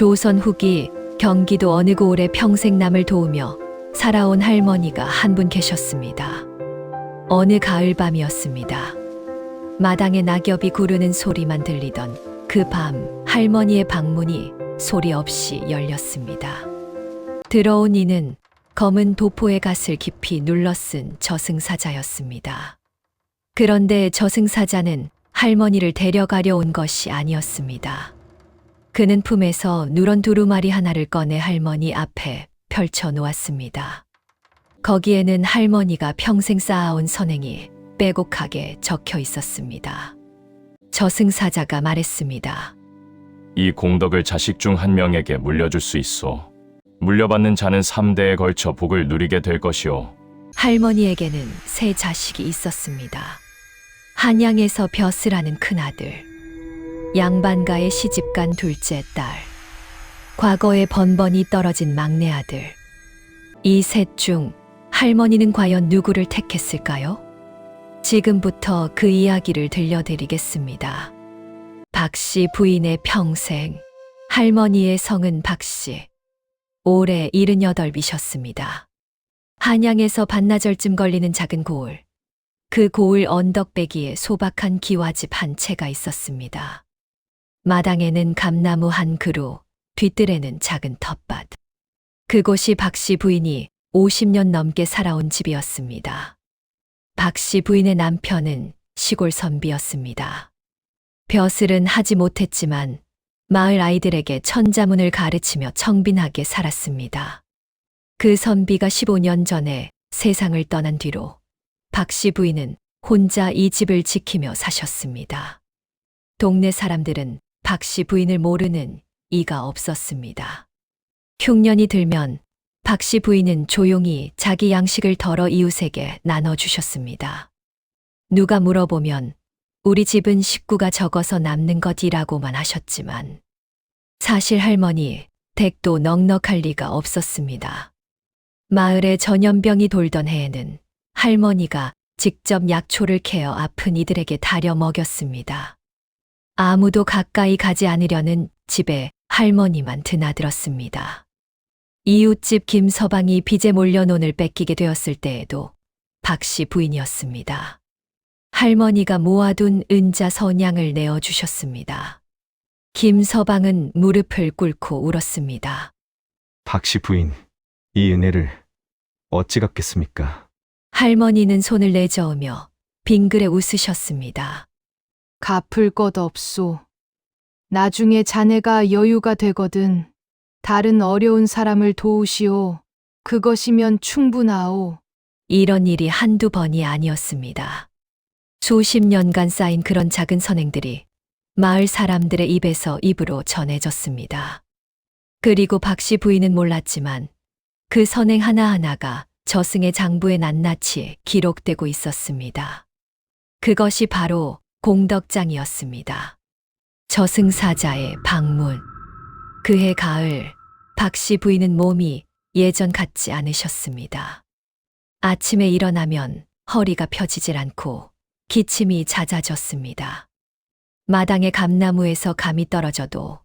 조선 후기 경기도 어느 고을에 평생 남을 도우며 살아온 할머니가 한 분 계셨습니다. 어느 가을 밤이었습니다. 마당에 낙엽이 구르는 소리만 들리던 그 밤 할머니의 방문이 소리 없이 열렸습니다. 들어온 이는 검은 도포의 갓을 깊이 눌러쓴 저승사자였습니다. 그런데 저승사자는 할머니를 데려가려 온 것이 아니었습니다. 그는 품에서 누런 두루마리 하나를 꺼내 할머니 앞에 펼쳐 놓았습니다. 거기에는 할머니가 평생 쌓아온 선행이 빼곡하게 적혀 있었습니다. 저승사자가 말했습니다. 이 공덕을 자식 중 한 명에게 물려줄 수 있어. 물려받는 자는 3대에 걸쳐 복을 누리게 될 것이오. 할머니에게는 세 자식이 있었습니다. 한양에서 벼슬하는 큰아들, 양반가의 시집간 둘째 딸, 과거에 번번이 떨어진 막내 아들. 이 셋 중 할머니는 과연 누구를 택했을까요? 지금부터 그 이야기를 들려드리겠습니다. 박씨 부인의 평생, 할머니의 성은 박씨, 올해 78이셨습니다. 한양에서 반나절쯤 걸리는 작은 고을. 그 고을 언덕배기에 소박한 기와집 한 채가 있었습니다. 마당에는 감나무 한 그루, 뒤뜰에는 작은 텃밭. 그곳이 박씨 부인이 50년 넘게 살아온 집이었습니다. 박씨 부인의 남편은 시골 선비였습니다. 벼슬은 하지 못했지만 마을 아이들에게 천자문을 가르치며 청빈하게 살았습니다. 그 선비가 15년 전에 세상을 떠난 뒤로 박씨 부인은 혼자 이 집을 지키며 사셨습니다. 동네 사람들은 박 씨 부인을 모르는 이가 없었습니다. 흉년이 들면 박 씨 부인은 조용히 자기 양식을 덜어 이웃에게 나눠주셨습니다. 누가 물어보면 우리 집은 식구가 적어서 남는 것이라고만 하셨지만 사실 할머니 댁도 넉넉할 리가 없었습니다. 마을에 전염병이 돌던 해에는 할머니가 직접 약초를 캐어 아픈 이들에게 다려 먹였습니다. 아무도 가까이 가지 않으려는 집에 할머니만 드나들었습니다. 이웃집 김서방이 빚에 몰려 논을 뺏기게 되었을 때에도 박씨 부인이었습니다. 할머니가 모아둔 은자 선양을 내어주셨습니다. 김서방은 무릎을 꿇고 울었습니다. 박씨 부인, 이 은혜를 어찌 갚겠습니까? 할머니는 손을 내저으며 빙그레 웃으셨습니다. 갚을 것 없소. 나중에 자네가 여유가 되거든 다른 어려운 사람을 도우시오. 그것이면 충분하오. 이런 일이 한두 번이 아니었습니다. 수십 년간 쌓인 그런 작은 선행들이 마을 사람들의 입에서 입으로 전해졌습니다. 그리고 박씨 부인은 몰랐지만 그 선행 하나하나가 저승의 장부에 낱낱이 기록되고 있었습니다. 그것이 바로 공덕장이었습니다. 저승사자의 방문. 그해 가을, 박씨 부인은 몸이 예전 같지 않으셨습니다. 아침에 일어나면 허리가 펴지질 않고 기침이 잦아졌습니다. 마당의 감나무에서 감이 떨어져도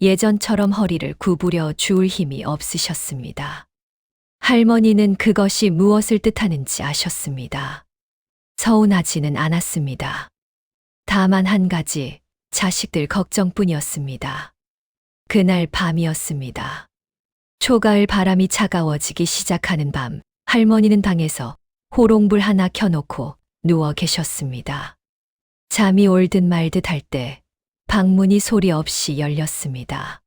예전처럼 허리를 구부려 주울 힘이 없으셨습니다. 할머니는 그것이 무엇을 뜻하는지 아셨습니다. 서운하지는 않았습니다. 다만 한 가지 자식들 걱정뿐이었습니다. 그날 밤이었습니다. 초가을 바람이 차가워지기 시작하는 밤, 할머니는 방에서 호롱불 하나 켜놓고 누워 계셨습니다. 잠이 올 듯 말 듯 할 때 방문이 소리 없이 열렸습니다.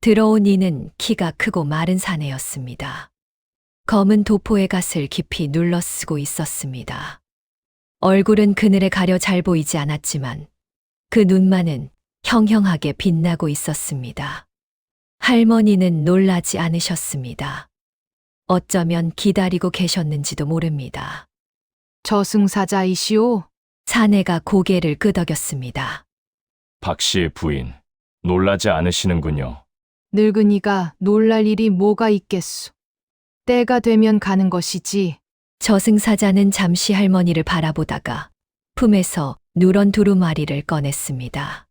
들어온 이는 키가 크고 마른 사내였습니다. 검은 도포의 갓을 깊이 눌러 쓰고 있었습니다. 얼굴은 그늘에 가려 잘 보이지 않았지만 그 눈만은 형형하게 빛나고 있었습니다. 할머니는 놀라지 않으셨습니다. 어쩌면 기다리고 계셨는지도 모릅니다. 저승사자이시오. 사내가 고개를 끄덕였습니다. 박씨 부인, 놀라지 않으시는군요. 늙은이가 놀랄 일이 뭐가 있겠소. 때가 되면 가는 것이지. 저승사자는 잠시 할머니를 바라보다가 품에서 누런 두루마리를 꺼냈습니다.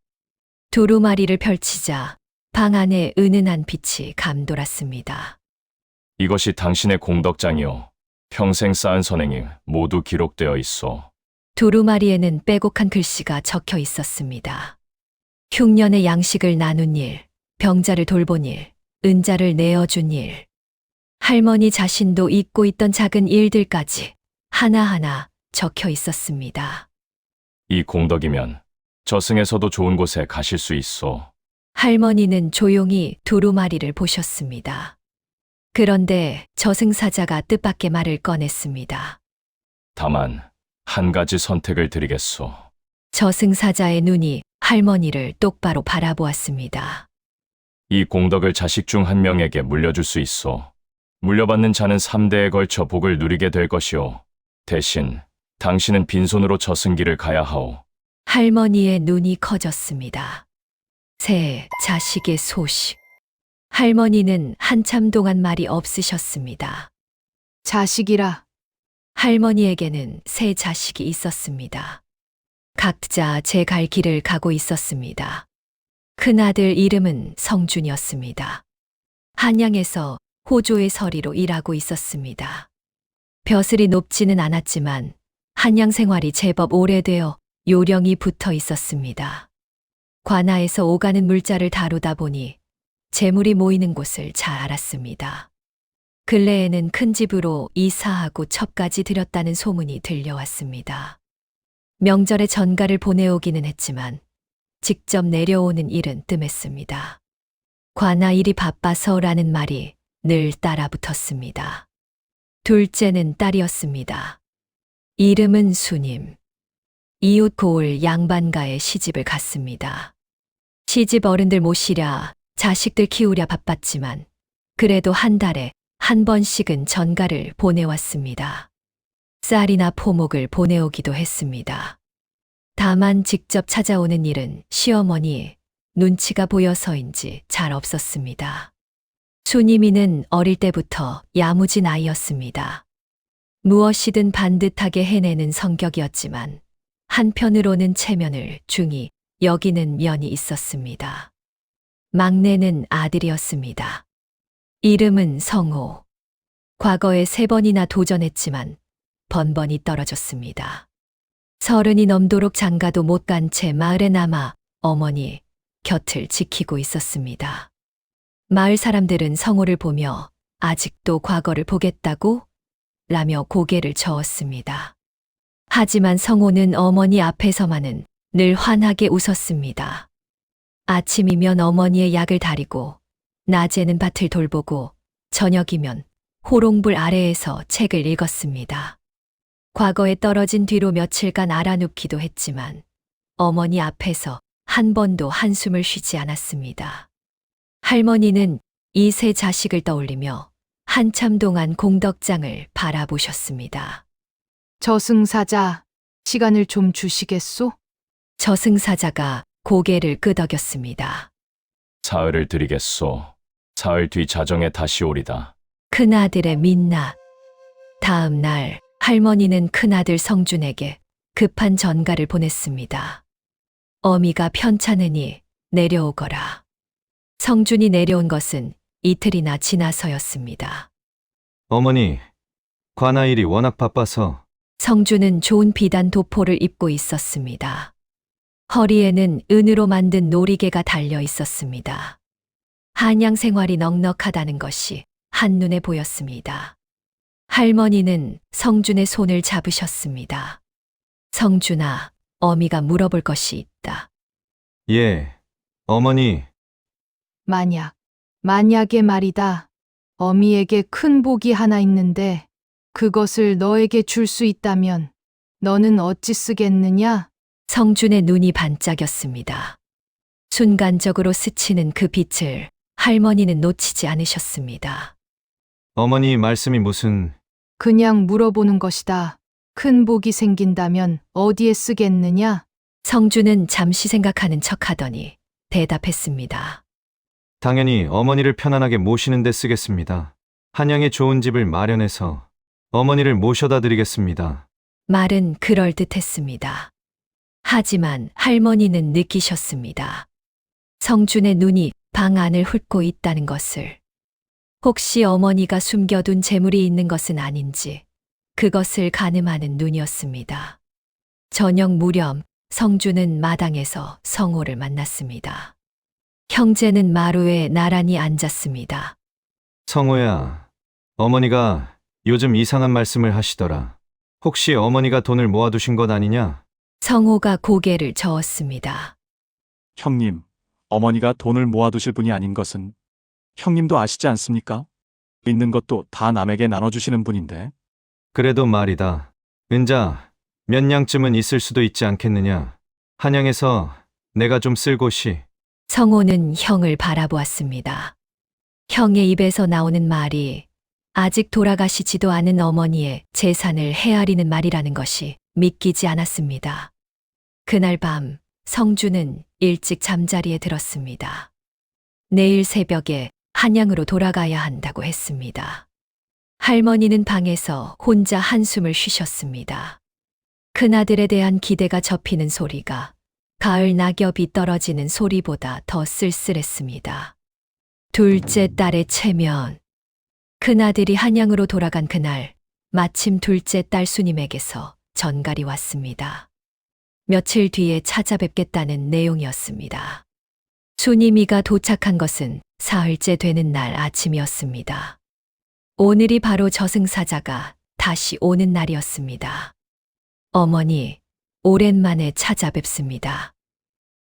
두루마리를 펼치자 방 안에 은은한 빛이 감돌았습니다. 이것이 당신의 공덕장이요. 평생 쌓은 선행이 모두 기록되어 있어. 두루마리에는 빼곡한 글씨가 적혀 있었습니다. 흉년의 양식을 나눈 일, 병자를 돌본 일, 은자를 내어준 일. 할머니 자신도 잊고 있던 작은 일들까지 하나하나 적혀 있었습니다. 이 공덕이면 저승에서도 좋은 곳에 가실 수 있어. 할머니는 조용히 두루마리를 보셨습니다. 그런데 저승사자가 뜻밖의 말을 꺼냈습니다. 다만 한 가지 선택을 드리겠소. 저승사자의 눈이 할머니를 똑바로 바라보았습니다. 이 공덕을 자식 중 한 명에게 물려줄 수 있어. 물려받는 자는 3대에 걸쳐 복을 누리게 될 것이오. 대신 당신은 빈손으로 저승길을 가야 하오. 할머니의 눈이 커졌습니다. 새 자식의 소식. 할머니는 한참 동안 말이 없으셨습니다. 자식이라. 할머니에게는 세 자식이 있었습니다. 각자 제 갈 길을 가고 있었습니다. 큰아들 이름은 성준이었습니다. 한양에서 호조의 서리로 일하고 있었습니다. 벼슬이 높지는 않았지만 한양 생활이 제법 오래되어 요령이 붙어 있었습니다. 관아에서 오가는 물자를 다루다 보니 재물이 모이는 곳을 잘 알았습니다. 근래에는 큰 집으로 이사하고 첩까지 들였다는 소문이 들려왔습니다. 명절에 전가를 보내오기는 했지만 직접 내려오는 일은 뜸했습니다. 관아 일이 바빠서라는 말이 늘 따라붙었습니다. 둘째는 딸이었습니다. 이름은 수님. 이웃 고을 양반가에 시집을 갔습니다. 시집 어른들 모시랴 자식들 키우랴 바빴지만 그래도 한 달에 한 번씩은 전가를 보내왔습니다. 쌀이나 포목을 보내오기도 했습니다. 다만 직접 찾아오는 일은 시어머니 눈치가 보여서인지 잘 없었습니다. 수님이는 어릴 때부터 야무진 아이였습니다. 무엇이든 반듯하게 해내는 성격이었지만 한편으로는 체면을 중히 여기는 면이 있었습니다. 막내는 아들이었습니다. 이름은 성호. 과거에 세 번이나 도전했지만 번번이 떨어졌습니다. 서른이 넘도록 장가도 못 간 채 마을에 남아 어머니 곁을 지키고 있었습니다. 마을 사람들은 성호를 보며 아직도 과거를 보겠다고? 라며 고개를 저었습니다. 하지만 성호는 어머니 앞에서만은 늘 환하게 웃었습니다. 아침이면 어머니의 약을 다리고, 낮에는 밭을 돌보고, 저녁이면 호롱불 아래에서 책을 읽었습니다. 과거에 떨어진 뒤로 며칠간 알아눕기도 했지만, 어머니 앞에서 한 번도 한숨을 쉬지 않았습니다. 할머니는 이 세 자식을 떠올리며 한참 동안 공덕장을 바라보셨습니다. 저승사자, 시간을 좀 주시겠소? 저승사자가 고개를 끄덕였습니다. 사흘을 드리겠소. 사흘 뒤 자정에 다시 오리다. 큰아들의 민낯. 다음 날 할머니는 큰아들 성준에게 급한 전가를 보냈습니다. 어미가 편찮으니 내려오거라. 성준이 내려온 것은 이틀이나 지나서였습니다. 어머니, 관아일이 워낙 바빠서 성준은 좋은 비단 도포를 입고 있었습니다. 허리에는 은으로 만든 놀이개가 달려 있었습니다. 한양 생활이 넉넉하다는 것이 한눈에 보였습니다. 할머니는 성준의 손을 잡으셨습니다. 성준아, 어미가 물어볼 것이 있다. 예, 어머니, 만약, 만약의 말이다. 어미에게 큰 복이 하나 있는데 그것을 너에게 줄 수 있다면 너는 어찌 쓰겠느냐? 성준의 눈이 반짝였습니다. 순간적으로 스치는 그 빛을 할머니는 놓치지 않으셨습니다. 어머니 말씀이 무슨 그냥 물어보는 것이다. 큰 복이 생긴다면 어디에 쓰겠느냐? 성준은 잠시 생각하는 척 하더니 대답했습니다. 당연히 어머니를 편안하게 모시는 데 쓰겠습니다. 한양에 좋은 집을 마련해서 어머니를 모셔다 드리겠습니다. 말은 그럴듯했습니다. 하지만 할머니는 느끼셨습니다. 성준의 눈이 방 안을 훑고 있다는 것을. 혹시 어머니가 숨겨둔 재물이 있는 것은 아닌지 그것을 가늠하는 눈이었습니다. 저녁 무렵 성주는 마당에서 성호를 만났습니다. 형제는 마루에 나란히 앉았습니다. 성호야, 어머니가 요즘 이상한 말씀을 하시더라. 혹시 어머니가 돈을 모아두신 것 아니냐? 성호가 고개를 저었습니다. 형님, 어머니가 돈을 모아두실 분이 아닌 것은 형님도 아시지 않습니까? 있는 것도 다 남에게 나눠주시는 분인데 그래도 말이다. 은자, 몇 냥쯤은 있을 수도 있지 않겠느냐? 한양에서 내가 좀 쓸 곳이 성호는 형을 바라보았습니다. 형의 입에서 나오는 말이 아직 돌아가시지도 않은 어머니의 재산을 헤아리는 말이라는 것이 믿기지 않았습니다. 그날 밤 성주는 일찍 잠자리에 들었습니다. 내일 새벽에 한양으로 돌아가야 한다고 했습니다. 할머니는 방에서 혼자 한숨을 쉬셨습니다. 큰아들에 대한 기대가 접히는 소리가 가을 낙엽이 떨어지는 소리보다 더 쓸쓸했습니다. 둘째 딸의 체면. 큰아들이 한양으로 돌아간 그날, 마침 둘째 딸 수님에게서 전갈이 왔습니다. 며칠 뒤에 찾아뵙겠다는 내용이었습니다. 수님이가 도착한 것은 사흘째 되는 날 아침이었습니다. 오늘이 바로 저승사자가 다시 오는 날이었습니다. 어머니, 오랜만에 찾아뵙습니다.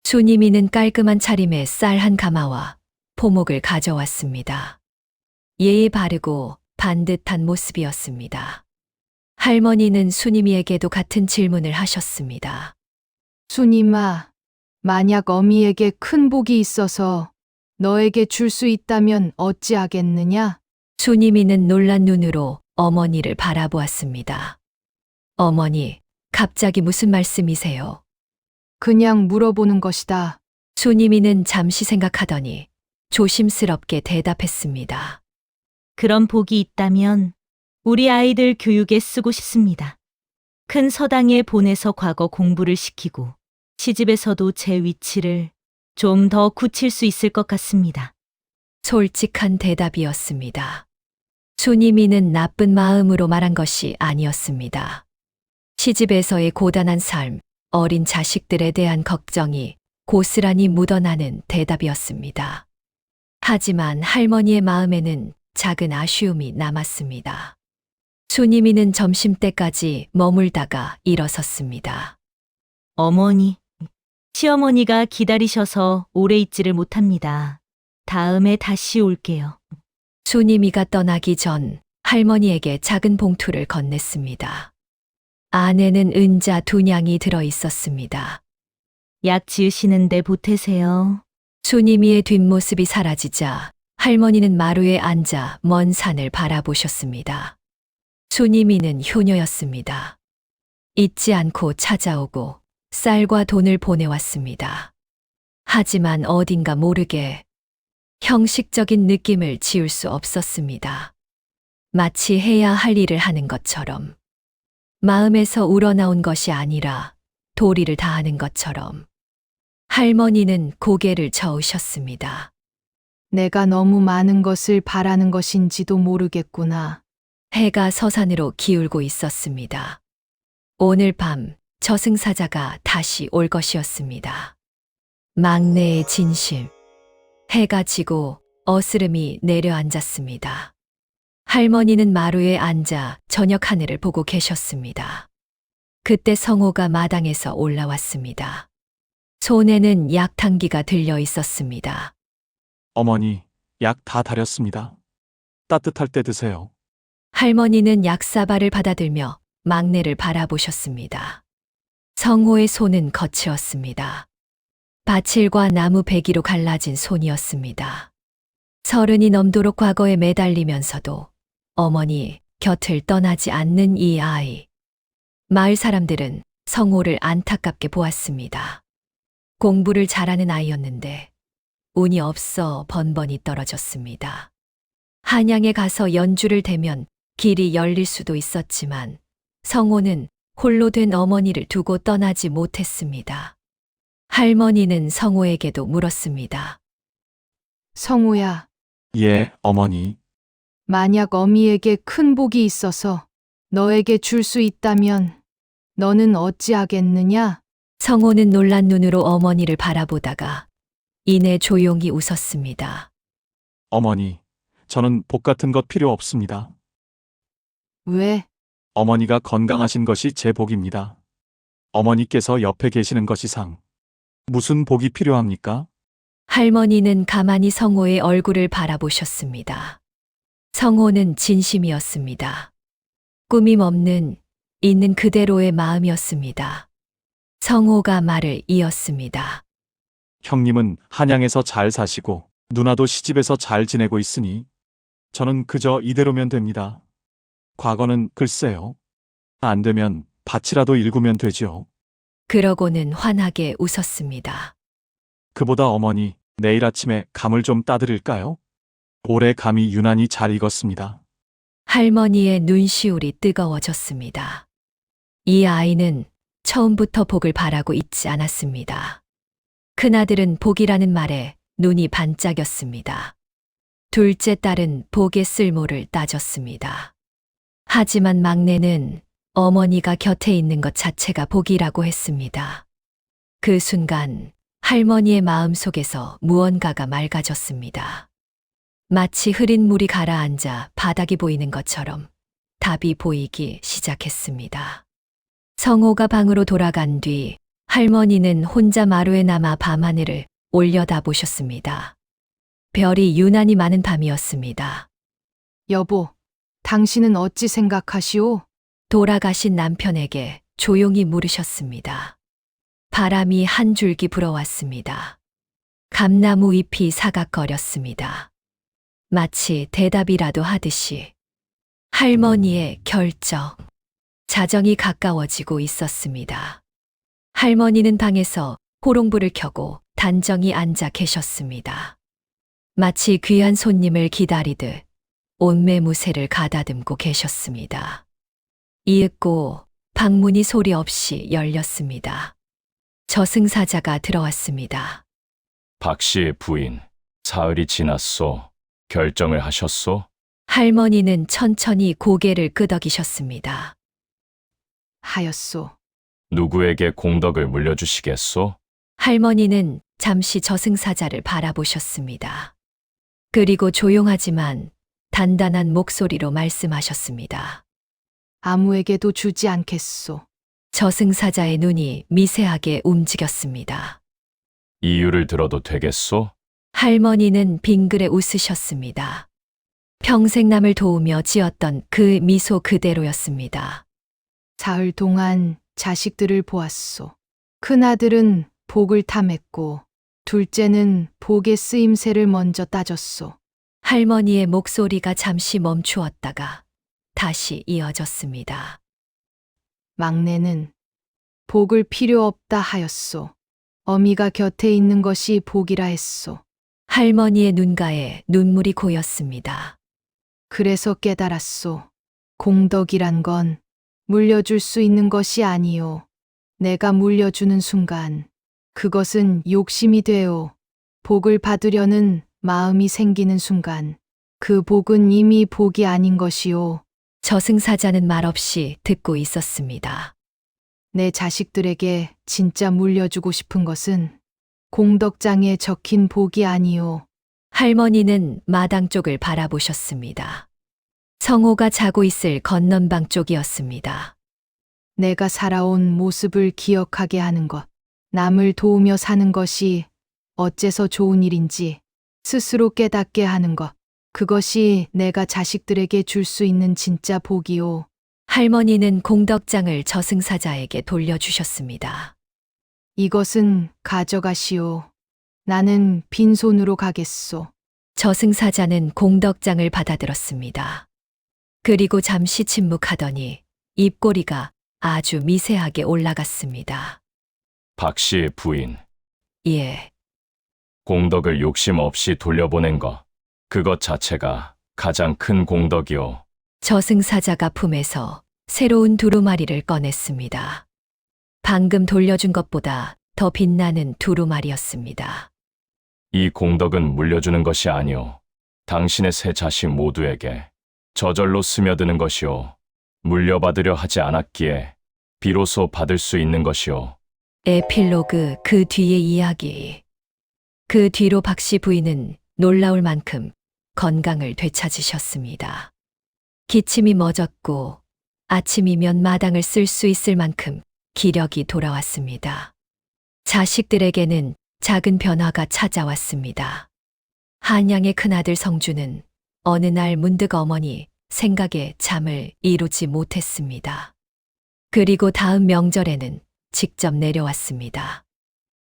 수님이는 깔끔한 차림에 쌀 한 가마와 포목을 가져왔습니다. 예의 바르고 반듯한 모습이었습니다. 할머니는 수님이에게도 같은 질문을 하셨습니다. 수님아, 만약 어미에게 큰 복이 있어서 너에게 줄 수 있다면 어찌하겠느냐? 수님이는 놀란 눈으로 어머니를 바라보았습니다. 어머니, 갑자기 무슨 말씀이세요? 그냥 물어보는 것이다. 수님이는 잠시 생각하더니 조심스럽게 대답했습니다. 그런 복이 있다면 우리 아이들 교육에 쓰고 싶습니다. 큰 서당에 보내서 과거 공부를 시키고 시집에서도 제 위치를 좀 더 굳힐 수 있을 것 같습니다. 솔직한 대답이었습니다. 수님이는 나쁜 마음으로 말한 것이 아니었습니다. 시집에서의 고단한 삶, 어린 자식들에 대한 걱정이 고스란히 묻어나는 대답이었습니다. 하지만 할머니의 마음에는 작은 아쉬움이 남았습니다. 수님이는 점심때까지 머물다가 일어섰습니다. 어머니, 시어머니가 기다리셔서 오래 있지를 못합니다. 다음에 다시 올게요. 수님이가 떠나기 전 할머니에게 작은 봉투를 건넸습니다. 안에는 은자 두 냥이 들어 있었습니다. 약 지으시는데 보태세요. 수님이의 뒷모습이 사라지자 할머니는 마루에 앉아 먼 산을 바라보셨습니다. 수님이는 효녀였습니다. 잊지 않고 찾아오고 쌀과 돈을 보내왔습니다. 하지만 어딘가 모르게 형식적인 느낌을 지울 수 없었습니다. 마치 해야 할 일을 하는 것처럼 마음에서 우러나온 것이 아니라 도리를 다하는 것처럼 할머니는 고개를 저으셨습니다. 내가 너무 많은 것을 바라는 것인지도 모르겠구나. 해가 서산으로 기울고 있었습니다. 오늘 밤 저승사자가 다시 올 것이었습니다. 막내의 진심. 해가 지고 어스름이 내려앉았습니다. 할머니는 마루에 앉아 저녁 하늘을 보고 계셨습니다. 그때 성호가 마당에서 올라왔습니다. 손에는 약탕기가 들려 있었습니다. 어머니, 약 다 다렸습니다. 따뜻할 때 드세요. 할머니는 약사발을 받아들며 막내를 바라보셨습니다. 성호의 손은 거칠었습니다. 바칠과 나무 배기로 갈라진 손이었습니다. 서른이 넘도록 과거에 매달리면서도 어머니 곁을 떠나지 않는 이 아이. 마을 사람들은 성호를 안타깝게 보았습니다. 공부를 잘하는 아이였는데 운이 없어 번번이 떨어졌습니다. 한양에 가서 연주를 대면 길이 열릴 수도 있었지만 성호는 홀로 된 어머니를 두고 떠나지 못했습니다. 할머니는 성호에게도 물었습니다. 성우야, 예, 어머니. 만약 어미에게 큰 복이 있어서 너에게 줄 수 있다면 너는 어찌하겠느냐? 성호는 놀란 눈으로 어머니를 바라보다가 이내 조용히 웃었습니다. 어머니, 저는 복 같은 것 필요 없습니다. 왜? 어머니가 건강하신 것이 제 복입니다. 어머니께서 옆에 계시는 것이 상. 무슨 복이 필요합니까? 할머니는 가만히 성호의 얼굴을 바라보셨습니다. 성호는 진심이었습니다. 꾸밈 없는 있는 그대로의 마음이었습니다. 성호가 말을 이었습니다. 형님은 한양에서 잘 사시고 누나도 시집에서 잘 지내고 있으니 저는 그저 이대로면 됩니다. 과거는 글쎄요. 안 되면 밭이라도 일구면 되지요. 그러고는 환하게 웃었습니다. 그보다 어머니, 내일 아침에 감을 좀 따드릴까요? 올해 감이 유난히 잘 익었습니다. 할머니의 눈시울이 뜨거워졌습니다. 이 아이는 처음부터 복을 바라고 있지 않았습니다. 큰아들은 복이라는 말에 눈이 반짝였습니다. 둘째 딸은 복의 쓸모를 따졌습니다. 하지만 막내는 어머니가 곁에 있는 것 자체가 복이라고 했습니다. 그 순간 할머니의 마음 속에서 무언가가 맑아졌습니다. 마치 흐린 물이 가라앉아 바닥이 보이는 것처럼 답이 보이기 시작했습니다. 성호가 방으로 돌아간 뒤 할머니는 혼자 마루에 남아 밤하늘을 올려다 보셨습니다. 별이 유난히 많은 밤이었습니다. 여보, 당신은 어찌 생각하시오? 돌아가신 남편에게 조용히 물으셨습니다. 바람이 한 줄기 불어왔습니다. 감나무 잎이 사각거렸습니다. 마치 대답이라도 하듯이 할머니의 결정, 자정이 가까워지고 있었습니다. 할머니는 방에서 호롱불을 켜고 단정히 앉아 계셨습니다. 마치 귀한 손님을 기다리듯 온매무새를 가다듬고 계셨습니다. 이윽고 방문이 소리 없이 열렸습니다. 저승사자가 들어왔습니다. 박 씨의 부인, 사흘이 지났소. 결정을 하셨소? 할머니는 천천히 고개를 끄덕이셨습니다. 하였소. 누구에게 공덕을 물려주시겠소? 할머니는 잠시 저승사자를 바라보셨습니다. 그리고 조용하지만 단단한 목소리로 말씀하셨습니다. 아무에게도 주지 않겠소. 저승사자의 눈이 미세하게 움직였습니다. 이유를 들어도 되겠소? 할머니는 빙그레 웃으셨습니다. 평생 남을 도우며 지었던 그 미소 그대로였습니다. 사흘 동안 자식들을 보았소. 큰아들은 복을 탐했고, 둘째는 복의 쓰임새를 먼저 따졌소. 할머니의 목소리가 잠시 멈추었다가 다시 이어졌습니다. 막내는 복을 필요 없다 하였소. 어미가 곁에 있는 것이 복이라 했소. 할머니의 눈가에 눈물이 고였습니다. 그래서 깨달았소. 공덕이란 건 물려줄 수 있는 것이 아니요. 내가 물려주는 순간 그것은 욕심이 되어 복을 받으려는 마음이 생기는 순간 그 복은 이미 복이 아닌 것이요. 저승사자는 말없이 듣고 있었습니다. 내 자식들에게 진짜 물려주고 싶은 것은 공덕장에 적힌 복이 아니요. 할머니는 마당 쪽을 바라보셨습니다. 성호가 자고 있을 건넌방 쪽이었습니다. 내가 살아온 모습을 기억하게 하는 것, 남을 도우며 사는 것이 어째서 좋은 일인지 스스로 깨닫게 하는 것, 그것이 내가 자식들에게 줄 수 있는 진짜 복이요. 할머니는 공덕장을 저승사자에게 돌려주셨습니다. 이것은 가져가시오. 나는 빈손으로 가겠소. 저승사자는 공덕장을 받아들었습니다. 그리고 잠시 침묵하더니 입꼬리가 아주 미세하게 올라갔습니다. 박 씨의 부인, 예, 공덕을 욕심 없이 돌려보낸 것. 그것 자체가 가장 큰 공덕이오. 저승사자가 품에서 새로운 두루마리를 꺼냈습니다. 방금 돌려준 것보다 더 빛나는 두루마리였습니다. 이 공덕은 물려주는 것이 아니오. 당신의 세 자식 모두에게 저절로 스며드는 것이오. 물려받으려 하지 않았기에 비로소 받을 수 있는 것이오. 에필로그 그 뒤의 이야기. 그 뒤로 박씨 부인은 놀라울 만큼 건강을 되찾으셨습니다. 기침이 멎었고 아침이면 마당을 쓸 수 있을 만큼 기력이 돌아왔습니다. 자식들에게는 작은 변화가 찾아왔습니다. 한양의 큰아들 성주는 어느 날 문득 어머니 생각에 잠을 이루지 못했습니다. 그리고 다음 명절에는 직접 내려왔습니다.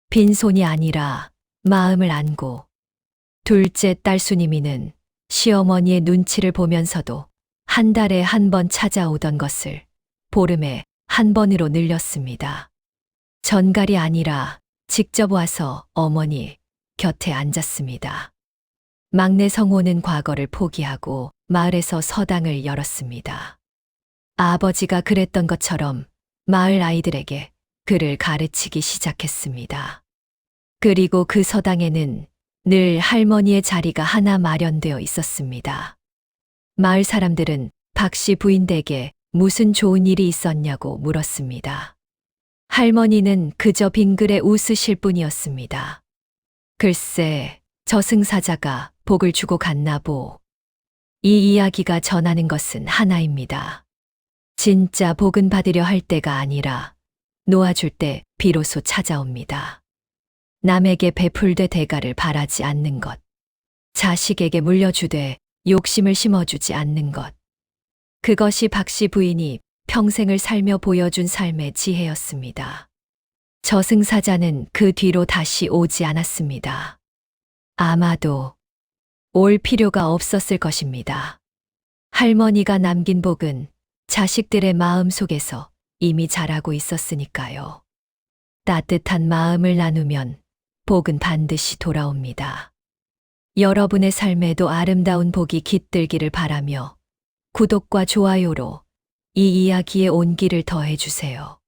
빈손이 아니라 마음을 안고 둘째 딸 수님이는 시어머니의 눈치를 보면서도 한 달에 한 번 찾아오던 것을 보름에 한 번으로 늘렸습니다. 전갈이 아니라 직접 와서 어머니 곁에 앉았습니다. 막내 성호는 과거를 포기하고 마을에서 서당을 열었습니다. 아버지가 그랬던 것처럼 마을 아이들에게 글을 가르치기 시작했습니다. 그리고 그 서당에는 늘 할머니의 자리가 하나 마련되어 있었습니다. 마을 사람들은 박씨 부인 댁에 무슨 좋은 일이 있었냐고 물었습니다. 할머니는 그저 빙글에 웃으실 뿐이었습니다. 글쎄, 저승사자가 복을 주고 갔나 보. 이 이야기가 전하는 것은 하나입니다. 진짜 복은 받으려 할 때가 아니라 놓아줄 때 비로소 찾아옵니다. 남에게 베풀되 대가를 바라지 않는 것. 자식에게 물려주되 욕심을 심어주지 않는 것. 그것이 박씨 부인이 평생을 살며 보여준 삶의 지혜였습니다. 저승사자는 그 뒤로 다시 오지 않았습니다. 아마도 올 필요가 없었을 것입니다. 할머니가 남긴 복은 자식들의 마음 속에서 이미 자라고 있었으니까요. 따뜻한 마음을 나누면 복은 반드시 돌아옵니다. 여러분의 삶에도 아름다운 복이 깃들기를 바라며 구독과 좋아요로 이 이야기의 온기를 더해주세요.